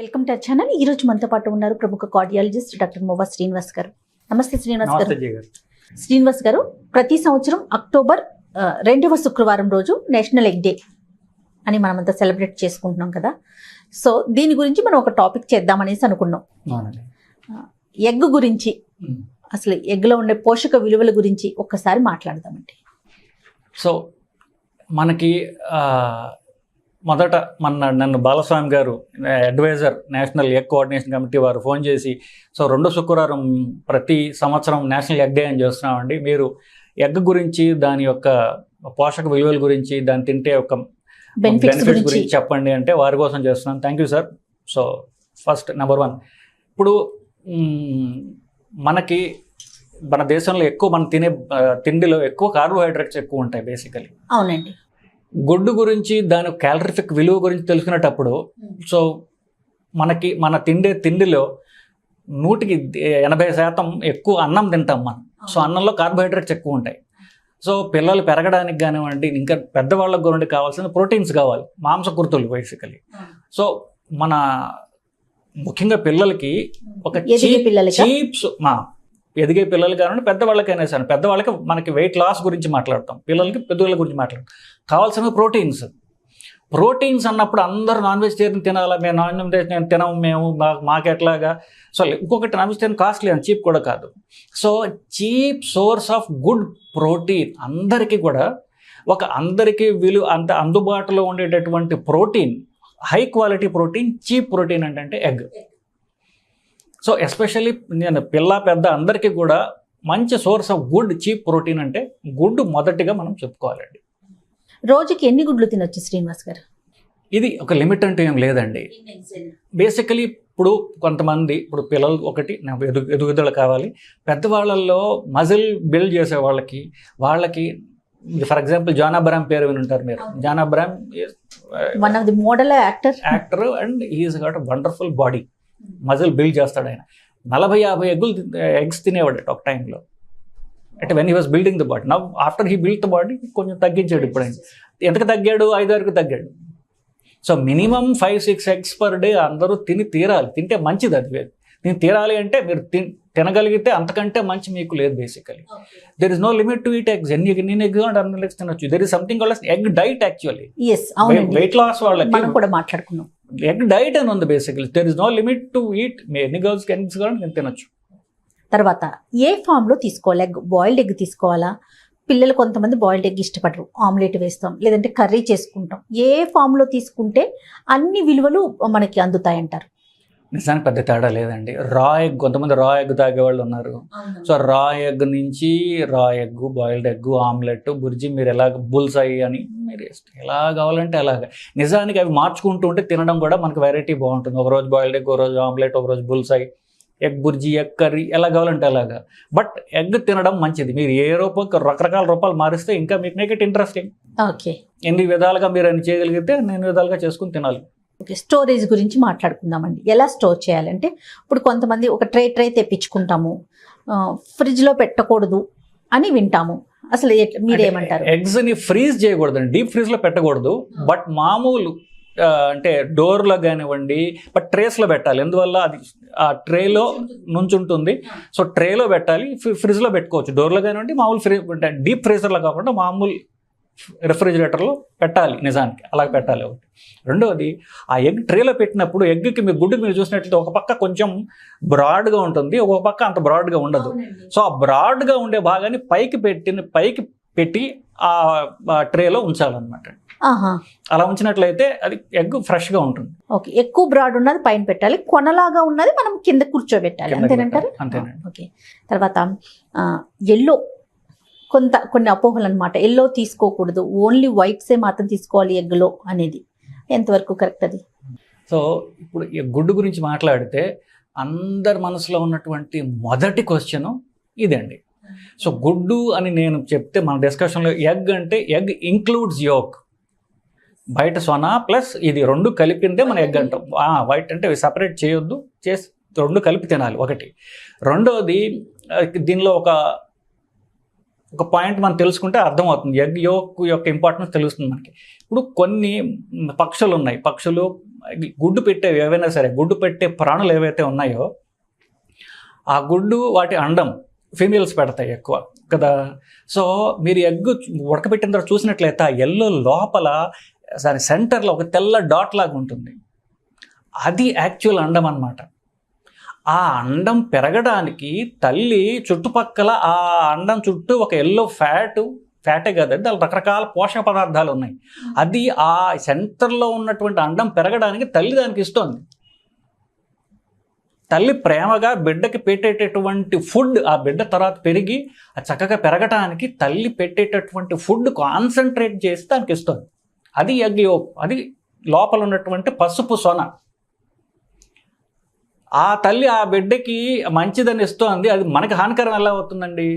Welcome to channel. ఈ రోజు మనతో పాటు ఉన్నారు ప్రముఖ కార్డియాలజిస్ట్ డాక్టర్ మోవా శ్రీనివాస్ గారు. నమస్తే శ్రీనివాస్ గారు. శ్రీనివాస్ గారు ప్రతి సంవత్సరం అక్టోబర్ రెండవ శుక్రవారం రోజు నేషనల్ ఎగ్ డే అని మనమంతా సెలబ్రేట్ చేసుకుంటున్నాం కదా. సో దీని గురించి మనం ఒక టాపిక్ చేద్దామనేసి అనుకున్నాం. ఎగ్ గురించి అసలు ఎగ్లో ఉండే పోషక విలువల గురించి ఒక్కసారి మాట్లాడదామండి. సో మనకి మొదట మన నన్ను బాలస్వామి గారు advisor national egg coordination committee వారు ఫోన్ చేసి సో రెండు శుక్రవారం ప్రతి సంవత్సరం నేషనల్ ఎగ్ డే అని చేస్తున్నామండి. మీరు ఎగ్ గురించి దాని యొక్క పోషక విలువల గురించి దాన్ని తింటే ఒక బెనిఫిట్స్ గురించి చెప్పండి అంటే వారి కోసం చేస్తున్నాను. Thank you sir so first number one ఇప్పుడు మనకి మన దేశంలో ఎక్కువ మనం తినే తిండిలో ఎక్కువ కార్బోహైడ్రేట్స్ ఎక్కువ ఉంటాయి బేసికలీ అవునండి. గుడ్డు గురించి దాని క్యాలరిఫిక్ విలువ గురించి తెలుసుకునేటప్పుడు సో మనకి మన తిండే తిండిలో నూటికి ఎనభై శాతం ఎక్కువ అన్నం తింటాం మనం. సో అన్నంలో కార్బోహైడ్రేట్స్ ఎక్కువ ఉంటాయి. సో పిల్లలు పెరగడానికి కానివ్వండి ఇంకా పెద్దవాళ్ళకు గురించి కావాల్సిన ప్రోటీన్స్ కావాలి మాంసకృతులు బేసికలీ సో మన ముఖ్యంగా పిల్లలకి ఒక చీప్స్ మా ఎదిగే పిల్లలు కానివ్వండి పెద్దవాళ్ళకైనా సరే పెద్దవాళ్ళకి మనకి వెయిట్ లాస్ గురించి మాట్లాడతాం. పిల్లలకి పెద్దవాళ్ళ గురించి మాట్లాడతాం. కావాల్సిన ప్రోటీన్స్. ప్రోటీన్స్ అన్నప్పుడు అందరూ నాన్ వెజిటేరియన్ తినాలా? మేము నాన్ వెజిటేరియన్ తినము మేము మాకు మాకెట్లాగా సో ఇంకొకటి నాన్ వెజిటేరియన్ కాస్ట్లీ అని చీప్ కూడా కాదు. So cheap source of good protein. అందరికీ కూడా ఒక అందరికీ విలువ అంత అందుబాటులో ఉండేటటువంటి protein high quality protein cheap protein అంటే ఎగ్. సో ఎస్పెషల్లీ నేను పిల్ల పెద్ద అందరికీ కూడా మంచి source of good cheap protein అంటే గుడ్ మొదటిగా మనం చెప్పుకోవాలండి. రోజుకి ఎన్ని గుడ్లు తినొచ్చు శ్రీనివాస్ గారు? ఇది ఒక లిమిట్ అంటూ ఏం లేదండి. బేసికలీ ఇప్పుడు కొంతమంది ఇప్పుడు పిల్లలు ఒకటి నాకు ఎదు ఎదుగుదల కావాలి. పెద్దవాళ్ళల్లో మజిల్ బిల్డ్ చేసే వాళ్ళకి వాళ్ళకి ఫర్ ఎగ్జాంపుల్ జాన్ అబ్రామ్ పేరు విని ఉంటారు మీరు John Abraham one of the model actor actor and he's got wonderful body muscle build చేస్తాడు ఆయన. నలభై యాభై ఎగ్గులు ఎగ్స్ తినేవాడు ఒక టైంలో అంటే when he was building the body now after he build the body కొంచెం తగ్గించాడు ఇప్పుడు ఆయన. ఎంతకు తగ్గాడు? ఐదారుకు తగ్గాడు. So minimum five six eggs per day అందరూ తిని తీరాలి. తింటే మంచిది అది వేరు. తిని తీరాలి అంటే మీరు తిన్ తినగలిగితే అంతకంటే మంచి మీకు లేదు basically there is no limit to eat eggs ఎన్ని ఎన్ని ఎగ్స్ అంటే అన్ని ఎగ్స్ తినొచ్చు there is something called egg diet actually weight loss వాళ్ళకి మనం కూడా మాట్లాడుకున్నాం. ఎగ్ డైట్ అని ఉంది basically there is no limit to eat ఎన్ని గర్ల్స్ ఎగ్స్ కూడా నేను తినొచ్చు. తర్వాత ఏ ఫామ్లో తీసుకోవాలి? ఎగ్ బాయిల్డ్ ఎగ్ తీసుకోవాలా? పిల్లలు కొంతమంది బాయిల్డ్ ఎగ్ ఇష్టపడరు. ఆమ్లెట్ వేస్తాం లేదంటే కర్రీ చేసుకుంటాం. ఏ ఫామ్లో తీసుకుంటే అన్ని విలువలు మనకి అందుతాయంటారు. నిజానికి పెద్ద తేడా లేదండి. రా ఎగ్ కొంతమంది రా ఎగ్ తాగే వాళ్ళు ఉన్నారు సో రా ఎగ్ నుంచి raw egg boiled egg omelette bhurji మీరు ఎలా బుల్స్ అయ్యి అని మీరు ఇష్టం. ఎలా కావాలంటే అలాగా. నిజానికి అవి మార్చుకుంటూ ఉంటే తినడం కూడా మనకు వెరైటీ బాగుంటుంది. ఒక రోజు బాయిల్డ్ ఎగ్ ఒక రోజు ఆమ్లెట్ ఒక రోజు బుల్స్ అయ్యి ఎగ్ బుర్జీ ఎగ్ కర్రీ ఎలా కావాలంటే అలాగా. బట్ ఎగ్ తినడం మంచిది. మీరు ఏ రూపాయలు రకరకాల రూపాయలు మారిస్తే ఇంకా మీకు మేక్ ఇట్ ఇంట్రెస్టింగ్ ఓకే. ఎన్ని విధాలుగా మీరు అన్ని చేయగలిగితే నేను విధాలుగా చేసుకుని తినాలి. ఓకే స్టోరేజ్ గురించి మాట్లాడుకుందామండి. ఎలా స్టోర్ చేయాలంటే ఇప్పుడు కొంతమంది ఒక ట్రే ట్రే తెప్పించుకుంటాము. ఆ, fridge లో పెట్టకూడదు అని వింటాము. అసలు మీరేమంటారు? ఎగ్స్ని ఫ్రీజ్ చేయకూడదు డీప్ ఫ్రీజ్లో పెట్టకూడదు. బట్ మామూలు అంటే డోర్లో కానివ్వండి బట్ ట్రేస్లో పెట్టాలి. ఎందువల్ల అది ఆ ట్రేలో నుంచుంటుంది. సో ట్రేలో పెట్టాలి ఫ్రిడ్జ్లో పెట్టుకోవచ్చు. డోర్లో కానివ్వండి మామూలు ఫ్రీ డీప్ ఫ్రీజర్లో కాకుండా మామూలు రెఫ్రిజిరేటర్లో పెట్టాలి నిజానికి. అలా పెట్టాలి ఒకటి. రెండవది ఆ ఎగ్ ట్రేలో పెట్టినప్పుడు ఎగ్కి మీ గుడ్డు మీరు చూసినట్లయితే ఒక పక్క కొంచెం బ్రాడ్గా ఉంటుంది ఒక పక్క అంత బ్రాడ్గా ఉండదు. సో ఆ బ్రాడ్గా ఉండే భాగాన్ని పైకి పెట్టిన పైకి పెట్టి ఆ ట్రేలో ఉంచాలన్నమాట. ఆహా. అలా ఉంచినట్లయితే అది ఎగ్ ఫ్రెష్గా ఉంటుంది. ఓకే ఎక్కువ బ్రాడ్ ఉన్నది పైన పెట్టాలి కొనలాగా ఉన్నది మనం కింద కూర్చోబెట్టాలి అంతేనంటారు. అంతేనండి. ఓకే. తర్వాత ఎల్లో కొంత కొన్ని అపోహలు అనమాట ఎల్లో తీసుకోకూడదు ఓన్లీ వైట్సే మాత్రం తీసుకోవాలి ఎగ్లో అనేది. ఎంతవరకు కరెక్ట్ అది? సో ఇప్పుడు గుడ్డు గురించి మాట్లాడితే అందరి మనసులో ఉన్నటువంటి మొదటి క్వశ్చన్ ఇదండి. సో గుడ్డు అని నేను చెప్తే మన డిస్కషన్లో ఎగ్ అంటే ఎగ్ ఇంక్లూడ్స్ యోక్ బయట సొనా ప్లస్ ఇది రెండు కలిపిందే మన ఎగ్ అంటాం. వైట్ అంటే సపరేట్ చేయొద్దు చేసి రెండు కలిపి తినాలి ఒకటి. రెండోది దీనిలో ఒక ఒక పాయింట్ మనం తెలుసుకుంటే అర్థమవుతుంది. ఎగ్ యోక్ యొక్క ఇంపార్టెన్స్ తెలుస్తుంది మనకి. ఇప్పుడు కొన్ని పక్షులు ఉన్నాయి. పక్షులు గుడ్డు పెట్టేవి ఏవైనా సరే గుడ్డు పెట్టే ప్రాణులు ఏవైతే ఉన్నాయో ఆ గుడ్డు వాటి అండం ఫీమేల్స్ పెడతాయి ఎక్కువ కదా? సో మీరు ఎగ్ ఉడకబెట్టిన తర్వాత చూసినట్లయితే ఆ ఎల్లో లోపల దాని సెంటర్లో ఒక తెల్ల డాట్ లాగా ఉంటుంది. అది యాక్చువల్ అండం అన్నమాట. ఆ అండం పెరగడానికి తల్లి చుట్టుపక్కల ఆ అండం చుట్టూ ఒక ఎల్లో ఫ్యాట్ ఫ్యాటే కదా దాని రకరకాల పోషక పదార్థాలు ఉన్నాయి. అది ఆ సెంటర్లో ఉన్నటువంటి అండం పెరగడానికి తల్లి దానికి ఇస్తోంది. తల్లి ప్రేమగా బిడ్డకి పెట్టేటటువంటి ఫుడ్ ఆ బిడ్డ తర్వాత పెరిగి అది చక్కగా పెరగటానికి తల్లి పెట్టేటటువంటి ఫుడ్ కాన్సన్ట్రేట్ చేసి దానికి ఇస్తుంది. అది యోక్ అది లోపల ఉన్నటువంటి పసుపు సొన. ఆ తల్లి ఆ బిడ్డకి మంచిదని ఇస్తోంది. అది మనకి హానికరం ఎలా అవుతుందండి?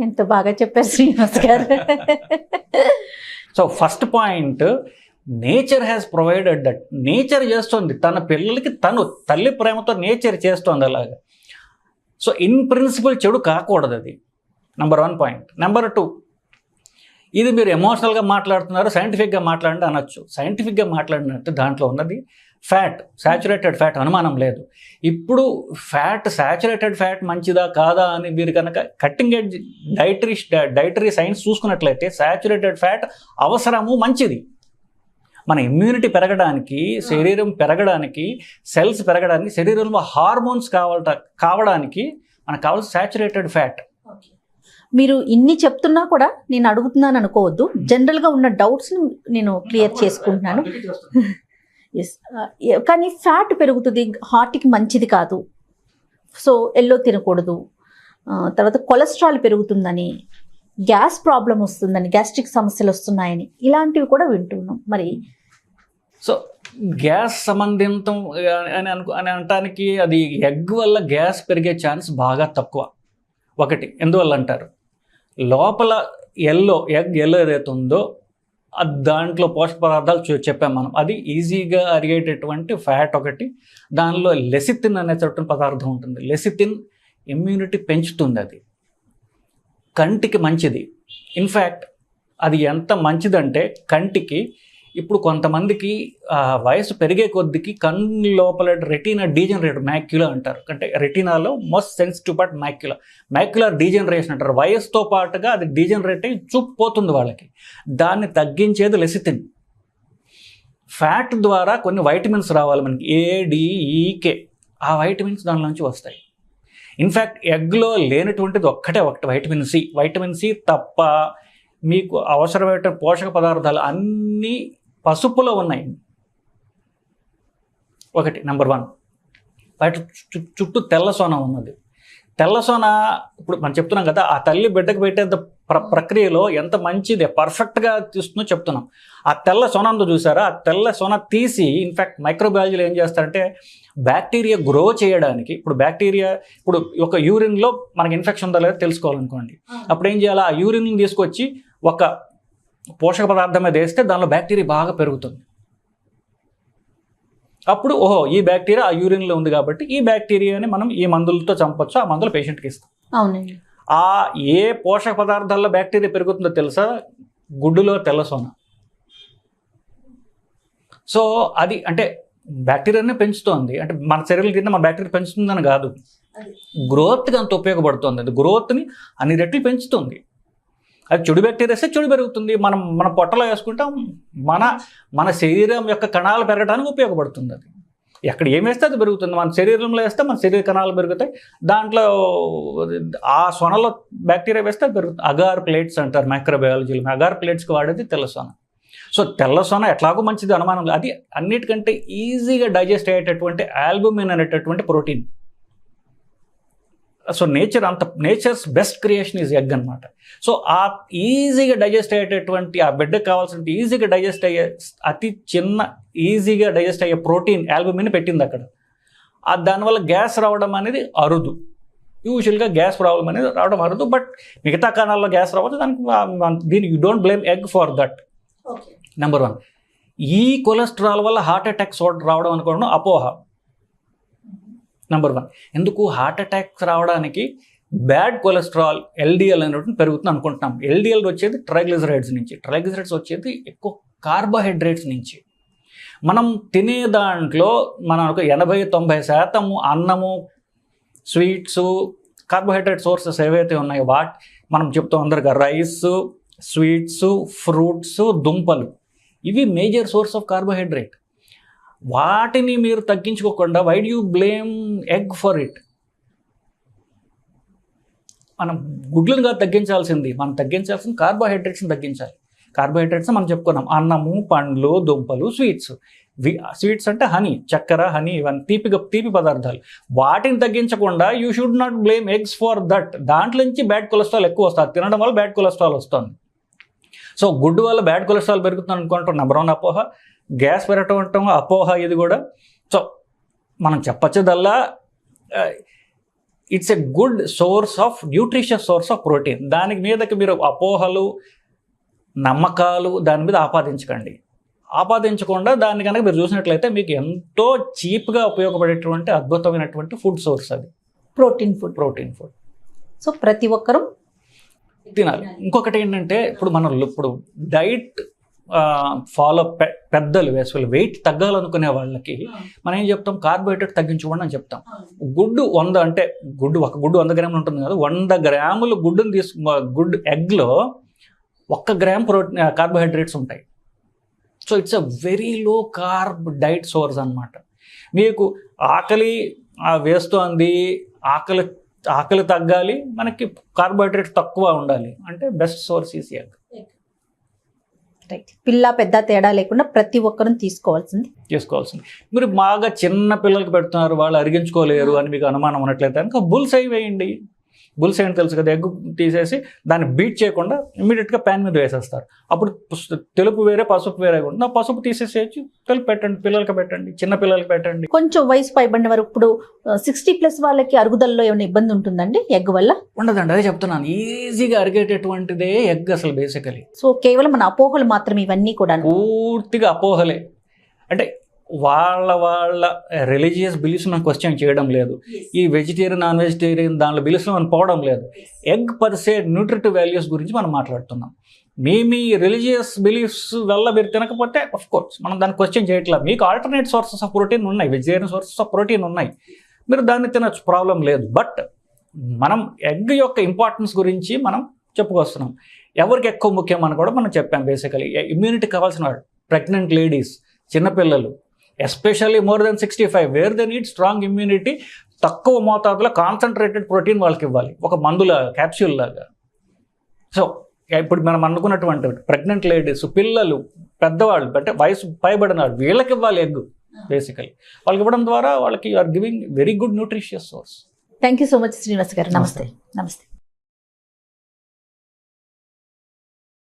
ఎంత బాగా చెప్పారు శ్రీనివాస్ గారు. So first point nature has provided that nature చేస్తుంది. తన పిల్లలకి తను తల్లి ప్రేమతో నేచర్ చేస్తుంది అలాగా. సో ఇన్ ప్రిన్సిపల్ చెడు కాకూడదు అది. Number one point number two ఇది మీరు ఎమోషనల్గా మాట్లాడుతున్నారు సైంటిఫిక్గా మాట్లాడండి అనొచ్చు. సైంటిఫిక్గా మాట్లాడినట్టు దాంట్లో ఉన్నది ఫ్యాట్ సాచురేటెడ్ ఫ్యాట్ అనుమానం లేదు. ఇప్పుడు ఫ్యాట్ సాచురేటెడ్ ఫ్యాట్ మంచిదా కాదా అని మీరు కనుక cutting edge dietary dietary science చూసుకున్నట్లయితే సాచురేటెడ్ ఫ్యాట్ అవసరము మంచిది. మన ఇమ్యూనిటీ పెరగడానికి శరీరం పెరగడానికి సెల్స్ పెరగడానికి శరీరంలో హార్మోన్స్ కావాల కావడానికి మనకు కావాల్సిన సాచురేటెడ్ ఫ్యాట్ మీరు ఇన్ని చెప్తున్నా కూడా నేను అడుగుతున్నాను అనుకోవద్దు. జనరల్గా ఉన్న డౌట్స్ నేను క్లియర్ చేసుకుంటున్నాను. ఎస్ కానీ ఫ్యాట్ పెరుగుతుంది హార్ట్కి మంచిది కాదు. సో ఎల్లో తినకూడదు. ఆ, తర్వాత కొలెస్ట్రాల్ పెరుగుతుందని గ్యాస్ ప్రాబ్లం వస్తుందని గ్యాస్ట్రిక్ సమస్యలు వస్తున్నాయని ఇలాంటివి కూడా వింటున్నాం. మరి సో గ్యాస్ సంబంధితం అని అనుకో అని అనటానికి అది ఎగ్ వల్ల గ్యాస్ పెరిగే ఛాన్స్ బాగా తక్కువ. ఒకటి ఎందువల్ల అంటారు? లోపల ఎల్లో ఎగ్ ఎల్లో ఏదైతే ఉందో అది దాంట్లో పోషక పదార్థాలు చూ- చెప్పాం మనం. అది ఈజీగా అరిగేటటువంటి ఫ్యాట్ ఒకటి దానిలో లెసితిన్ అనేటటువంటి పదార్థం ఉంటుంది. లెసితిన్ ఇమ్యూనిటీ పెంచుతుంది అది. కంటికి మంచిది. ఇన్ఫ్యాక్ట్ అది ఎంత మంచిదంటే కంటికి ఇప్పుడు కొంతమందికి వయసు పెరిగే కొద్దికి కన్ను లోపల రెటీనా డీజనరేట్ మ్యాక్యులా అంటారు. అంటే రెటీనాలో most sensitive part macula macular degeneration అంటారు. వయసుతో పాటుగా అది డీజనరేట్ అయ్యి చూపు పోతుంది వాళ్ళకి. దాన్ని తగ్గించేది లెసితిన్ ఫ్యాట్ ద్వారా కొన్ని వైటమిన్స్ రావాలి మనకి. ఏడిఈకే e, ఆ వైటమిన్స్ దానిలోంచి వస్తాయి. ఇన్ఫ్యాక్ట్ ఎగ్లో లేనటువంటిది ఒక్కటే ఒకటి వైటమిన్ సి వైటమిన్ సి తప్ప మీకు అవసరమైన పోషక పదార్థాలు అన్నీ పసుపులో ఉన్నాయి. ఒకటి నెంబర్ వన్ బయట చు- చుట్టూ తెల్ల సోన ఉన్నది. తెల్ల సోన ఇప్పుడు మనం చెప్తున్నాం కదా ఆ తల్లి బిడ్డకు పెట్టేంత ప్ర ప్రక్రియలో ఎంత మంచిది పర్ఫెక్ట్గా తీస్తుందో చెప్తున్నాం. ఆ తెల్ల సోన ఉందో చూసారా? ఆ తెల్ల సోన తీసి ఇన్ఫ్యాక్ట్ మైక్రోబయాలజీలో ఏం చేస్తారంటే బ్యాక్టీరియా గ్రో చేయడానికి ఇప్పుడు బ్యాక్టీరియా ఇప్పుడు ఒక యూరిన్లో మనకి ఇన్ఫెక్షన్ ఉందా లేదా తెలుసుకోవాలనుకోండి. అప్పుడు ఏం చేయాలి? ఆ యూరిన్ తీసుకొచ్చి ఒక పోషక పదార్థం మీద వేస్తే దానిలో బ్యాక్టీరియా బాగా పెరుగుతుంది. అప్పుడు ఓహో ఈ బ్యాక్టీరియా ఆ యూరిన్లో ఉంది కాబట్టి ఈ బ్యాక్టీరియాని మనం ఈ మందులతో చంపొచ్చు ఆ మందులు పేషెంట్కి ఇస్తాం. అవునండి. ఆ ఏ పోషక పదార్థాల్లో బ్యాక్టీరియా పెరుగుతుందో తెలుసా? గుడ్డులో తెల్ల సోన. సో అది అంటే బ్యాక్టీరియానే పెంచుతోంది. అంటే మన శరీరం కింద మన బ్యాక్టీరియా పెంచుతుందని కాదు. గ్రోత్కి అంత ఉపయోగపడుతుంది. అది గ్రోత్ని అన్ని రెట్లు పెంచుతుంది. అది చెడు బ్యాక్టీరియా వేస్తే చెడు పెరుగుతుంది. మనం మన పొట్టలో వేసుకుంటాం మన మన శరీరం యొక్క కణాలు పెరగడానికి ఉపయోగపడుతుంది అది. ఎక్కడ ఏం వేస్తే అది పెరుగుతుంది. మన శరీరంలో వేస్తే మన శరీర కణాలు పెరుగుతాయి. దాంట్లో ఆ సొనలో బ్యాక్టీరియా వేస్తే అది పెరుగుతుంది. అగార్ ప్లేట్స్ అంటారు మైక్రోబయాలజీలో అగార్ ప్లేట్స్కి వాడేది తెల్ల సొన. సో తెల్ల సొన ఎట్లాగో మంచిది అనుమానం అది అన్నిటికంటే ఈజీగా డైజెస్ట్ అయ్యేటటువంటి ఆల్బుమిన్ అనేటటువంటి ప్రోటీన్ సో నేచర్ అంత nature's best creation is egg అనమాట సో ఆ ఈజీగా డైజెస్ట్ అయ్యేటటువంటి ఆ బిడ్డకు కావాల్సిన ఈజీగా డైజెస్ట్ అయ్యే అతి చిన్న ఈజీగా డైజెస్ట్ అయ్యే ప్రోటీన్ ఆల్బుమిన్ పెట్టింది అక్కడ. ఆ దానివల్ల గ్యాస్ రావడం అనేది అరుదు. యూజువల్గా గ్యాస్ ప్రాబ్లం అనేది రావడం అరుదు బట్ మిగతా కణాల్లో గ్యాస్ రావచ్చు. దానికి దీనికి you don't blame egg for that. Number one. ఈ కొలెస్ట్రాల్ వల్ల హార్ట్ అటాక్స్ రావడం అనుకోవడం అపోహ. నెంబర్ వన్ ఎందుకు హార్ట్ అటాక్స్ రావడానికి బ్యాడ్ కొలెస్ట్రాల్ ఎల్డిఎల్ అనేటువంటి పెరుగుతుంది అనుకుంటున్నాం. ఎల్డిఎల్ వచ్చేది ట్రైగ్లిజరైడ్స్ నుంచి. ట్రైగ్లిజరైడ్స్ వచ్చేది ఎక్కువ కార్బోహైడ్రేట్స్ నుంచి. మనం తినే దాంట్లో మనం ఒక ఎనభై తొంభై శాతం అన్నము స్వీట్స్ కార్బోహైడ్రేట్ సోర్సెస్ ఏవైతే ఉన్నాయో వాట్ మనం చెప్తాం అందరికీ రైస్ స్వీట్స్ ఫ్రూట్స్ దుంపలు. ఇవి మేజర్ సోర్స్ ఆఫ్ కార్బోహైడ్రేట్ వాటిని మీరు తగ్గించుకోకుండా why you blame egg for it మనం గుడ్లను కాదు తగ్గించాల్సింది. మనం తగ్గించాల్సింది కార్బోహైడ్రేట్స్ని తగ్గించాలి. కార్బోహైడ్రేట్స్ మనం చెప్పుకున్నాం. అన్నము పండ్లు దుంపలు స్వీట్స్ స్వీట్స్ అంటే హనీ చక్కెర హనీ ఇవన్నీ తీపి తీపి పదార్థాలు. వాటిని తగ్గించకుండా you should not blame eggs for that దాంట్లో నుంచి బ్యాడ్ కొలెస్ట్రాల్ ఎక్కువ వస్తుంది. తినడం వల్ల బ్యాడ్ కొలెస్ట్రాల్ వస్తుంది. సో గుడ్డు వల్ల బ్యాడ్ కొలెస్ట్రాల్ పెరుగుతుంది అనుకుంటాం. నెంబర్ వన్ అపోహ గ్యాస్ పెరగటం అంటాం అపోహ ఇది కూడా. సో మనం చెప్పచ్చదల్లా it's a good source of nutritious source of protein దానికి మీదకి మీరు అపోహలు నమ్మకాలు దాని మీద ఆపాదించకండి. ఆపాదించకుండా దాన్ని కనుక మీరు చూసినట్లయితే మీకు ఎంతో చీప్గా ఉపయోగపడేటువంటి అద్భుతమైనటువంటి ఫుడ్ సోర్స్ అది. Protein food protein food so ప్రతి ఒక్కరూ తినాలి. ఇంకొకటి ఏంటంటే ఇప్పుడు మనం ఇప్పుడు డైట్ ఫాలో పెద్దలు అసలు వెయిట్ తగ్గాలనుకునే వాళ్ళకి మనం ఏం చెప్తాం? కార్బోహైడ్రేట్ తగ్గించుకోండి అని చెప్తాం. గుడ్డు వంద అంటే గుడ్డు ఒక గుడ్డు వంద గ్రాములు ఉంటుంది కదా వంద గ్రాములు గుడ్డుని తీసుకు గుడ్ ఎగ్లో ఒక్క గ్రామ్ ప్రోటీన్ కార్బోహైడ్రేట్స్ ఉంటాయి. So it's a very low carb diet source అన్నమాట. మీకు ఆకలి వేస్తోంది ఆకలి ఆకలి తగ్గాలి మనకి కార్బోహైడ్రేట్ తక్కువ ఉండాలి. అంటే best source is egg right పిల్ల పెద్ద తేడా లేకుండా ప్రతి ఒక్కరూ తీసుకోవాల్సింది. చేసుకోవాల్సింది మీరు బాగా చిన్న పిల్లలకి పెడుతున్నారు వాళ్ళు అరిగించుకోలేరు అని మీకు అనుమానం ఉన్నట్లయితే కనుక బుల్స్ అయి వేయండి. బుల్స్ ఏంటి తెలుసు కదా ఎగ్ తీసేసి దాన్ని బీట్ చేయకుండా ఇమీడియట్గా ప్యాన్ మీద వేసేస్తారు. అప్పుడు తెలుపు వేరే పసుపు వేరే ఉంటుంది. ఆ పసుపు తీసేసేసి తెలుపు పెట్టండి పిల్లలకి పెట్టండి చిన్న పిల్లలకి పెట్టండి. కొంచెం వయసు పైబడిన వరకు ఇప్పుడు సిక్స్టీ ప్లస్ వాళ్ళకి అరుగుదలలో ఏమైనా ఇబ్బంది ఉంటుందండి ఎగ్ వల్ల? ఉండదండి అదే చెప్తున్నాను. ఈజీగా అరిగేటటువంటిదే ఎగ్ అసలు బేసికలీ సో కేవలం మన అపోహలు మాత్రం ఇవన్నీ కూడా పూర్తిగా అపోహలే. అంటే వాళ్ళ వాళ్ళ రిలీజియస్ బిలీఫ్స్ మనం క్వశ్చన్ చేయడం లేదు. ఈ వెజిటేరియన్ నాన్ వెజిటేరియన్ దానిలో బిలీఫ్స్ మనం పోవడం లేదు. ఎగ్ పర్సే న్యూట్రిటివ్ వాల్యూస్ గురించి మనం మాట్లాడుతున్నాం. మీ మీ రిలీజియస్ బిలీఫ్స్ వల్ల మీరు తినకపోతే ఆఫ్ కోర్స్ మనం దాన్ని క్వశ్చన్ చేయట్లేదు మీకు ఆల్టర్నేట్ సోర్సెస్ ఆఫ్ ప్రోటీన్ ఉన్నాయి వెజిటేరియన్ సోర్సెస్ ఆఫ్ ప్రోటీన్ ఉన్నాయి. మీరు దాన్ని తినచ్చు ప్రాబ్లం లేదు. బట్ మనం ఎగ్ యొక్క ఇంపార్టెన్స్ గురించి మనం చెప్పుకొస్తున్నాం. ఎవరికి ఎక్కువ ముఖ్యం అని కూడా మనం చెప్పాం బేసికలీ ఇమ్యూనిటీ కావాల్సిన వాళ్ళు ప్రెగ్నెంట్ లేడీస్ చిన్నపిల్లలు. Especially more then sixty five where they need strong immunity తక్కువ మోతాదులో కాన్సన్ట్రేటెడ్ ప్రోటీన్ వాళ్ళకి ఇవ్వాలి ఒక మందుల క్యాప్సూల్ లాగా. సో ఇప్పుడు మనం అనుకున్నటువంటి ప్రెగ్నెంట్ లేడీస్ పిల్లలు పెద్దవాళ్ళు అంటే వయసు పైబడిన వాళ్ళు వీళ్ళకి ఇవ్వాలి ఎగ్ బేసికలీ. వాళ్ళకి ఇవ్వడం ద్వారా వాళ్ళకి are giving very good nutritious source. Thank you so much Srinivas గారు. నమస్తే. నమస్తే.